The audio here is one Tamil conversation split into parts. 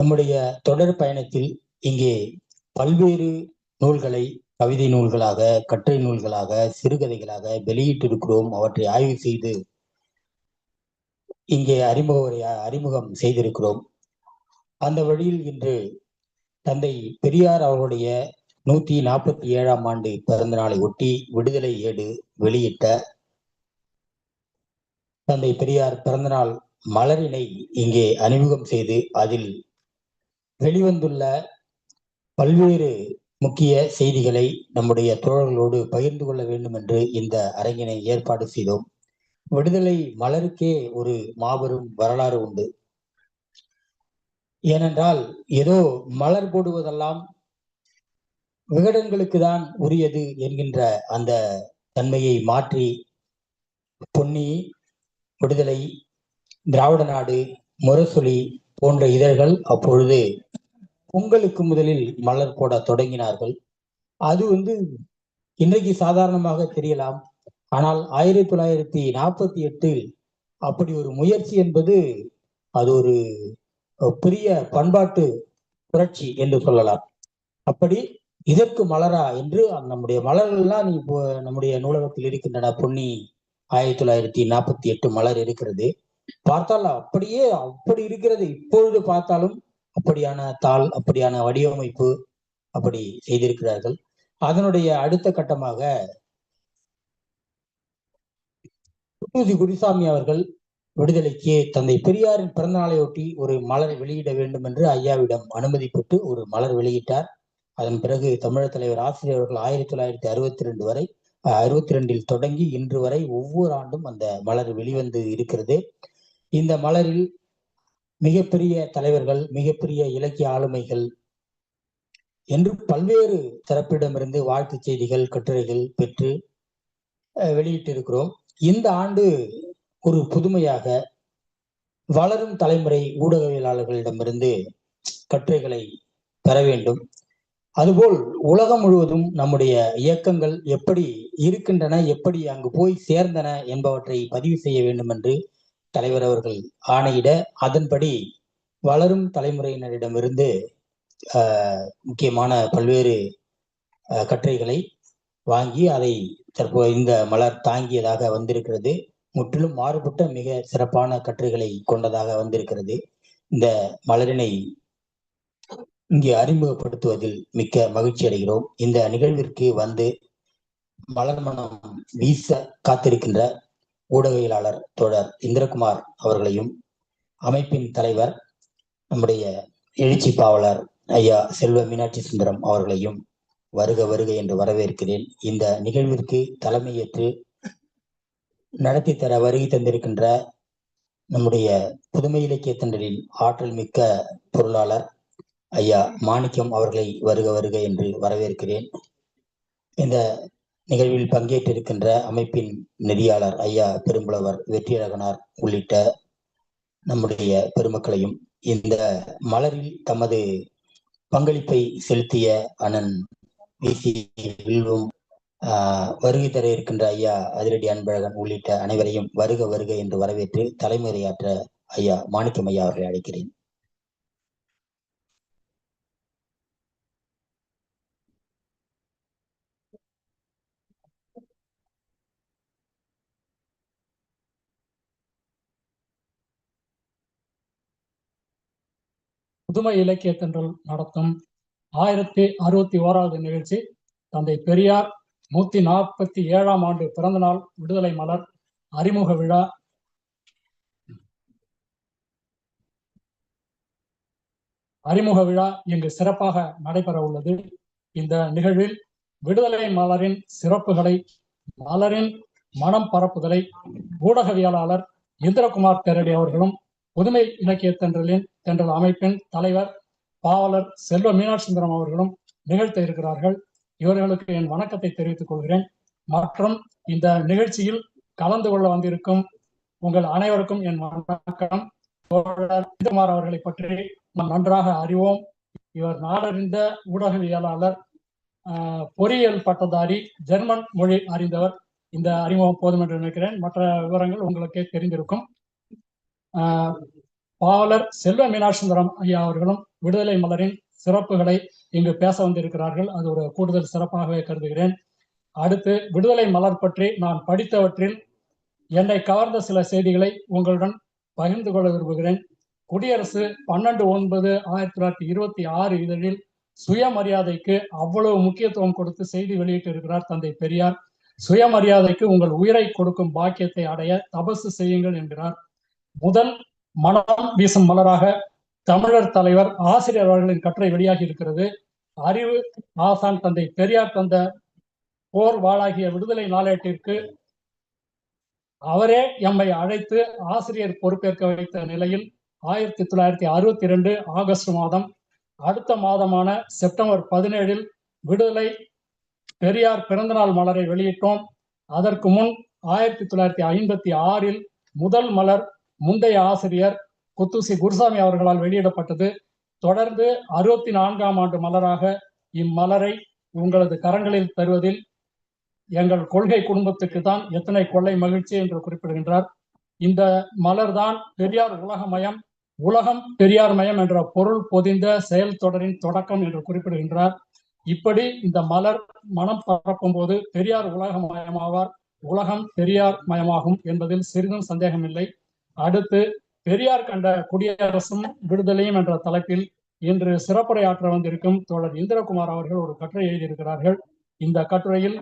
நம்முடைய தொடர் பயணத்தில் இங்கே பல்வேறு நூல்களை கவிதை நூல்களாக கட்டுரை நூல்களாக சிறுகதைகளாக வெளியிட்டிருக்கிறோம். அவற்றை ஆய்வு செய்து இங்கே அறிமுக அறிமுகம் செய்திருக்கிறோம். அந்த வழியில் இன்று தந்தை பெரியார் அவர்களுடைய நூத்தி நாற்பத்தி ஏழாம் ஆண்டு பிறந்த நாளை ஒட்டி விடுதலை ஏடு வெளியிட்ட தந்தை பெரியார் பிறந்தநாள் மலரினை இங்கே அறிமுகம் செய்து அதில் வெளிவந்துள்ள பல்வேறு முக்கிய செய்திகளை நம்முடைய தோழர்களோடு பகிர்ந்து கொள்ள வேண்டும் என்று இந்த அரங்கினை ஏற்பாடு செய்தோம். விடுதலை மலருக்கே ஒரு மாபெரும் வரலாறு உண்டு. ஏனென்றால் ஏதோ மலர் போடுவதெல்லாம் விகடன்களுக்கு தான் உரியது என்கின்ற அந்த தன்மையை மாற்றி பொன்னி விடுதலை திராவிட நாடு முரசொலி போன்ற இதழ்கள் அப்பொழுது பொங்கலுக்கு முதலில் மலர் போட தொடங்கினார்கள். அது வந்து இன்றைக்கு சாதாரணமாக தெரியலாம். ஆனால் ஆயிரத்தி தொள்ளாயிரத்தி நாற்பத்தி எட்டில் அப்படி ஒரு முயற்சி என்பது அது ஒரு பெரிய பண்பாட்டு புரட்சி என்று சொல்லலாம். அப்படி இதற்கு மலரா என்று நம்முடைய மலர்கள்லாம் இப்போ நம்முடைய நூலகத்தில் இருக்கின்றன. பொன்னி ஆயிரத்தி தொள்ளாயிரத்தி நாற்பத்தி எட்டு மலர் இருக்கிறது. பார்த்தால் அப்படியே அப்படி இருக்கிறது. இப்பொழுது பார்த்தாலும் அப்படியான தாள் அப்படியான வடிவமைப்பு அப்படி செய்திருக்கிறார்கள். அதனுடைய அடுத்த கட்டமாக குட்டூசி குருசாமி அவர்கள் விடுதலைக்கு தந்தை பெரியாரின் பிறந்த நாளையொட்டி ஒரு மலர் வெளியிட வேண்டும் என்று ஐயாவிடம் அனுமதி பெற்று ஒரு மலர் வெளியிட்டார். அதன் பிறகு தமிழர் தலைவர் ஆசிரியர் அவர்கள் ஆயிரத்தி தொள்ளாயிரத்தி அறுபத்தி ரெண்டு வரை அறுபத்தி ரெண்டில் தொடங்கி இன்று வரை ஒவ்வொரு ஆண்டும் அந்த மலர் வெளிவந்து இருக்கிறது. இந்த மலரில் மிகப்பெரிய தலைவர்கள் மிகப்பெரிய இலக்கிய ஆளுமைகள் என்று பல்வேறு தரப்பிடமிருந்து வாழ்த்து செய்திகள் கட்டுரைகள் பெற்று வெளியிட்டிருக்கிறோம். இந்த ஆண்டு ஒரு புதுமையாக வளரும் தலைமுறை ஊடகவியலாளர்களிடமிருந்து கட்டுரைகளை பெற வேண்டும். அதுபோல் உலகம் முழுவதும் நம்முடைய இயக்கங்கள் எப்படி இருக்கின்றன எப்படி அங்கு போய் சேர்ந்தன என்பவற்றை பதிவு செய்ய வேண்டும் என்று தலைவர் அவர்கள் ஆணையிட அதன்படி வளரும் தலைமுறையினரிடமிருந்து முக்கியமான பல்வேறு கட்டுரைகளை வாங்கி அதை தற்போது இந்த மலர் தாங்கியதாக வந்திருக்கிறது. முற்றிலும் மாறுபட்ட மிக சிறப்பான கட்டுரைகளை கொண்டதாக வந்திருக்கிறது. இந்த மலரினை இங்கே அறிமுகப்படுத்துவதில் மிக்க மகிழ்ச்சி அடைகிறோம். இந்த நிகழ்விற்கு வந்து மலர் மனம் வீச காத்திருக்கின்ற ஊடகவியலாளர் தோழர் இந்திரகுமார் அவர்களையும் அமைப்பின் தலைவர் நம்முடைய எழுச்சி பாவலர் ஐயா செல்வ மீனாட்சி சுந்தரம் அவர்களையும் வருக வருக என்று வரவேற்கிறேன். இந்த நிகழ்விற்கு தலைமையேற்று நடத்தி தர வருகை தந்திருக்கின்ற நம்முடைய புதுமை இலக்கிய தண்டலின் ஆற்றல் மிக்க பொருளாளர் ஐயா மாணிக்கம் அவர்களை வருக வருக என்று வரவேற்கிறேன். இந்த நிகழ்வில் பங்கேற்றிருக்கின்ற அமைப்பின் நெறியாளர் ஐயா பெரும்புலவர் வெற்றியழகனார் உள்ளிட்ட நம்முடைய பெருமக்களையும் இந்த மலரில் தமது பங்களிப்பை செலுத்திய அண்ணன் விசி வில்வும் வருகை தர இருக்கின்ற ஐயா அதிரடி அன்பழகன் உள்ளிட்ட அனைவரையும் வருக வருக என்று வரவேற்று தலைமுறையாற்ற ஐயா மாணிக்கம் ஐயா அவர்களை அழைக்கிறேன். புதுமை இலக்கிய தென்றல் நடத்தும் ஆயிரத்தி அறுபத்தி ஓராவது நிகழ்ச்சி. தந்தை பெரியார் நூத்தி நாற்பத்தி ஏழாம் ஆண்டு பிறந்த நாள் விடுதலை மலர் அறிமுக விழா. அறிமுக விழா இங்கு சிறப்பாக நடைபெற உள்ளது. இந்த நிகழ்வில் விடுதலை மலரின் சிறப்புகளை மலரின் மனம் பரப்புதலை ஊடகவியலாளர் இந்திரகுமார் தெரடி அவர்களும் புதுமை இலக்கிய தென்றலின் தென்றல் அமைப்பின் தலைவர் பாவலர் செல்வ மீனாட்சி சுந்தரம் அவர்களும் நிகழ்த்த இருக்கிறார்கள். இவர்களுக்கு என் வணக்கத்தை தெரிவித்துக் கொள்கிறேன். மற்றும் இந்த நிகழ்ச்சியில் கலந்து கொள்ள வந்திருக்கும் உங்கள் அனைவருக்கும் என் வணக்கம். குமார் அவர்களை பற்றி நாம் நன்றாக அறிவோம். இவர் நாடறிந்த ஊடகவியலாளர் பொறியியல் பட்டதாரி ஜெர்மன் மொழி அறிந்தவர். இந்த அறிமுகம் போதும் என்று நினைக்கிறேன். மற்ற விவரங்கள் உங்களுக்கே தெரிந்திருக்கும். பாவலர் செல்வ மீனாட்சுந்தரம் ஐயா அவர்களும் விடுதலை மலரின் சிறப்புகளை இங்கு பேச வந்திருக்கிறார்கள். அது ஒரு கூடுதல் சிறப்பாகவே கருதுகிறேன். அடுத்து விடுதலை மலர் பற்றி நான் படித்தவற்றில் என்னை கவர்ந்த சில செய்திகளை உங்களுடன் பகிர்ந்து கொள்ள விரும்புகிறேன். குடியரசு பன்னெண்டு ஒன்பது ஆயிரத்தி தொள்ளாயிரத்தி இருபத்தி ஆறு இதழில் சுயமரியாதைக்கு அவ்வளவு முக்கியத்துவம் கொடுத்து செய்தி வெளியிட்டு இருக்கிறார் தந்தை பெரியார். சுயமரியாதைக்கு உங்கள் உயிரை கொடுக்கும் பாக்கியத்தை அடைய தபசு செய்யுங்கள் என்கிறார். முதல் மனம் வீசும் மலராக தமிழர் தலைவர் ஆசிரியர் அவர்களின் கட்டுரை வெளியாகி இருக்கிறது அறிவு ஆசான் தந்தை பெரியார் தந்த போர் வாளாகிய விடுதலை நாளேட்டிற்கு அவரே எம்மை அழைத்து ஆசிரியர் பொறுப்பேற்க வைத்த நிலையில் ஆயிரத்தி தொள்ளாயிரத்தி அறுபத்தி இரண்டு ஆகஸ்ட் மாதம் அடுத்த மாதமான செப்டம்பர் பதினேழில் விடுதலை பெரியார் பிறந்தநாள் மலரை வெளியிட்டோம். அதற்கு முன் ஆயிரத்தி தொள்ளாயிரத்தி ஐம்பத்தி ஆறில் முதல் மலர் முந்தைய ஆசிரியர் குத்துசி குருசாமி அவர்களால் வெளியிடப்பட்டது. தொடர்ந்து அறுபத்தி நான்காம் ஆண்டு மலராக இம்மலரை உங்களது கரங்களில் தருவதில் எங்கள் கொள்கை குடும்பத்துக்கு தான் எத்தனை கொள்ளை மகிழ்ச்சி என்று குறிப்பிடுகின்றார். இந்த மலர்தான் பெரியார் உலகமயம் உலகம் பெரியார் மயம் என்ற பொருள் பொதிந்த செயல் தொடரின் தொடக்கம் என்று குறிப்பிடுகின்றார். இப்படி இந்த மலர் மனம் பரப்பும் போது பெரியார் உலகமயமாவார் உலகம் பெரியார் மயமாகும் என்பதில் சிறிதும் சந்தேகமில்லை. அடுத்து பெரியார் கண்ட குடியரசும் விடுதலையும் என்ற தலைப்பில் இன்று சிறப்புரையாற்ற வந்திருக்கும் தோழர் இந்திரகுமார் அவர்கள் ஒரு கட்டுரை எழுதியிருக்கிறார்கள். இந்த கட்டுரையில்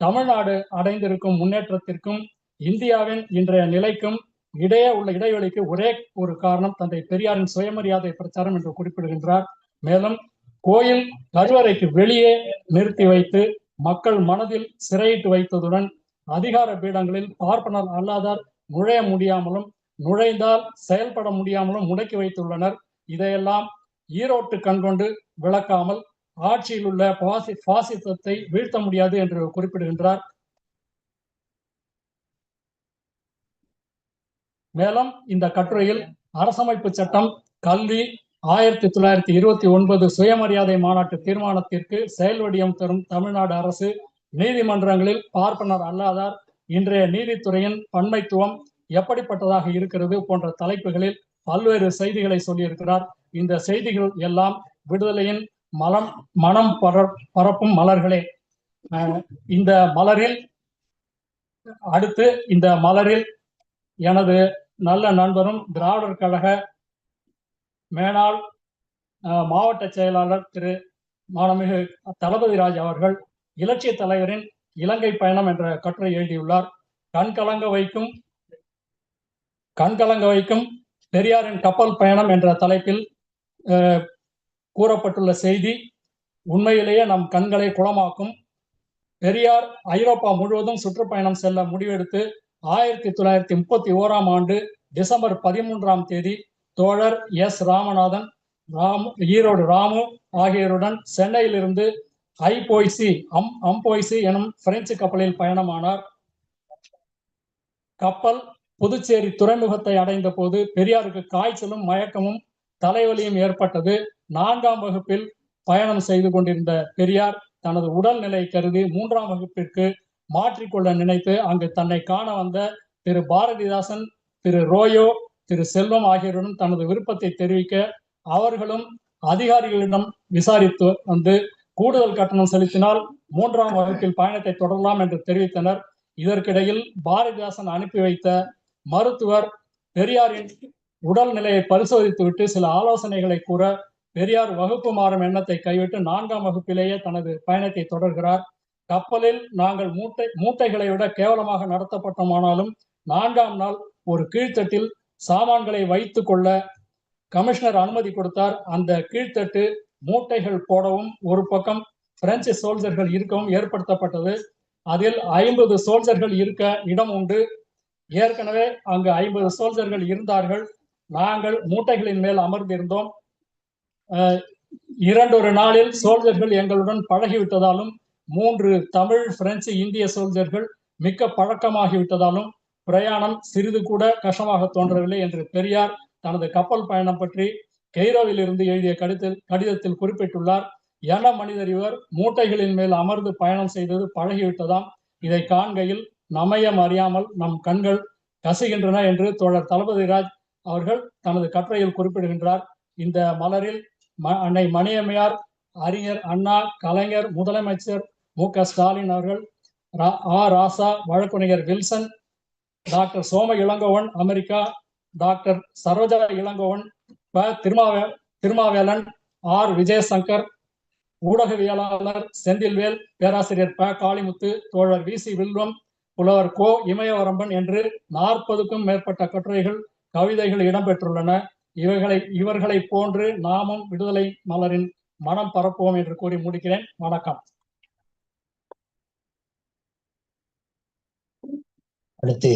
தமிழ்நாடு அடைந்திருக்கும் முன்னேற்றத்திற்கும் இந்தியாவின் இன்றைய நிலைக்கும் இடையே உள்ள இடைவெளிக்கு ஒரே ஒரு காரணம் தந்தை பெரியாரின் சுயமரியாதை பிரச்சாரம் என்று குறிப்பிடுகின்றார். மேலும் கோயில் கருவறைக்கு வெளியே நிறுத்தி வைத்து மக்கள் மனதில் சிறையிட்டு வைத்ததுடன் அதிகார பீடங்களில் பார்ப்பனர் அல்லாதார் நுழைய முடியாமலும் நுழைந்தால் செயல்பட முடியாமலும் முடக்கி வைத்துள்ளனர். இதையெல்லாம் ஈரோட்டு கண்கொண்டு விளக்காமல் ஆட்சியில் உள்ள பாசி பாசிசத்தை வீழ்த்த முடியாது என்று குறிப்பிடுகின்றார். மேலும் இந்த கட்டுரையில் அரசமைப்பு சட்டம் கல்வி ஆயிரத்தி தொள்ளாயிரத்தி இருபத்தி ஒன்பது சுயமரியாதை மாநாட்டு தீர்மானத்திற்கு செயல் வடிவம் தரும் தமிழ்நாடு அரசு நீதிமன்றங்களில் பார்ப்பனர் அல்லாதார். இன்றைய நீதித்துறையின் பன்மைத்துவம் எப்படிப்பட்டதாக இருக்கிறது போன்ற தலைப்புகளில் பல்வேறு செய்திகளை சொல்லியிருக்கிறார். இந்த செய்திகள் எல்லாம் விடுதலையின் மலம் மனம் பர பரப்பும் மலர்களே. இந்த மலரில் அடுத்து இந்த மலரில் எனது நல்ல நண்பரும் திராவிடர் கழக மேனாள் மாவட்ட செயலாளர் திரு மாணமிகு தளபதி ராஜ் அவர்கள் இலட்சிய தலைவரின் இலங்கை பயணம் என்ற கட்டுரை எழுதியுள்ளார். கண்கலங்க வைக்கும் கண்கலங்க வைக்கும் பெரியாரின் கப்பல் பயணம் என்ற தலைப்பில் கூறப்பட்டுள்ள செய்தி உண்மையிலேயே நம் கண்களை குளமாக்கும். பெரியார் ஐரோப்பா முழுவதும் சுற்றுப்பயணம் செல்ல முடிவெடுத்து ஆயிரத்தி தொள்ளாயிரத்தி முப்பத்தி ஓராம் ஆண்டு டிசம்பர் பதிமூன்றாம் தேதி தோழர் எஸ் ராமநாதன் ராமு ஈரோடு ராமு ஆகியோருடன் சென்னையிலிருந்து ஐபோய்சி அம் அம்போய்சி எனும் பிரெஞ்சு கப்பலில் பயணமானார். கப்பல் புதுச்சேரி துறைமுகத்தை அடைந்த போது பெரியாருக்கு காய்ச்சலும் மயக்கமும் தலைவலியும் ஏற்பட்டது. நான்காம் வகுப்பில் பயணம் செய்து கொண்டிருந்த பெரியார் தனது உடல்நிலை கருதி மூன்றாம் வகுப்பிற்கு மாற்றிக்கொள்ள நினைத்து அங்கு தன்னை காண வந்த திரு பாரதிதாசன் திரு ரோயோ திரு செல்வம் ஆகியோருடன் தனது விருப்பத்தை தெரிவிக்க அவர்களும் அதிகாரிகளிடம் விசாரித்து வந்து கூடுதல் கட்டணம் செலுத்தினால் மூன்றாம் வகுப்பில் பயணத்தை தொடரலாம் என்று தெரிவித்தனர். இதற்கிடையில் பாரதிதாசன் அனுப்பி வைத்த மருத்துவர் பெரியாரின் உடல் நிலையை பரிசோதித்துவிட்டு சில ஆலோசனைகளை கூற பெரியார் வகுப்பு மாறும் எண்ணத்தை கைவிட்டு நான்காம் வகுப்பிலேயே தனது பயணத்தை தொடர்கிறார். கப்பலில் நாங்கள் மூட்டை மூட்டைகளை விட கேவலமாக நடத்தப்பட்டோமானாலும் நான்காம் நாள் ஒரு கீழ்த்தட்டில் சாமான்களை வைத்து கொள்ள கமிஷனர் அனுமதி கொடுத்தார். அந்த கீழ்த்தட்டு மூட்டைகள் போடவும் ஒரு பக்கம் பிரெஞ்சு சோல்ஜர்கள் இருக்கவும் ஏற்படுத்தப்பட்டது. அதில் ஐம்பது சோல்ஜர்கள் இருக்க இடம் உண்டு. ஏற்கனவே அங்கு ஐம்பது சோல்ஜர்கள் இருந்தார்கள். நாங்கள் மூட்டைகளின் மேல் அமர்ந்திருந்தோம். இரண்டொரு நாளில் சோல்ஜர்கள் எங்களுடன் பழகிவிட்டதாலும் மூன்று தமிழ் பிரெஞ்சு இந்திய சோல்ஜர்கள் மிக்க பழக்கமாகிவிட்டதாலும் பிரயாணம் சிறிது கூட கஷ்டமாக தோன்றவில்லை என்று பெரியார் தனது கப்பல் பயணம் பற்றி கெய்ரோவில் இருந்து எழுதிய கடிதத்தில் கடிதத்தில் குறிப்பிட்டுள்ளார். என மனிதர் இவர் மூட்டைகளின் மேல் அமர்ந்து பயணம் செய்தது பழகிவிட்டதாம். இதை காண்கையில் நமயம் அறியாமல் நம் கண்கள் கசுகின்றன என்று தோழர் தளபதி ராஜ் அவர்கள் தனது கட்டுரையில் குறிப்பிடுகின்றார். இந்த மலரில் ம- அன்னை மணியம்மையார் அறிஞர் அண்ணா கலைஞர் முதலமைச்சர் மு க ஸ்டாலின் அவர்கள் ரா- ஆ ராசா வழக்குரைஞர் Wilson doctor Soma Ilangovan America doctor Saroja Ilangovan ப திருமாவே திருமாவேலன் ஆர் விஜயசங்கர் ஊடகவியலாளர் செந்தில்வேல் பேராசிரியர் ப காளிமுத்து தோழர் வி சி வில்வம் புலவர் கோ இமயவரம்பன் என்று நாற்பதுக்கும் மேற்பட்ட கட்டுரைகள் கவிதைகள் இடம்பெற்றுள்ளன. இவைகளை இவர்களை போன்று நாமும் விடுதலை மலரின் மனம் பரப்புவோம் என்று கூறி முடிக்கிறேன். வணக்கம். அடுத்து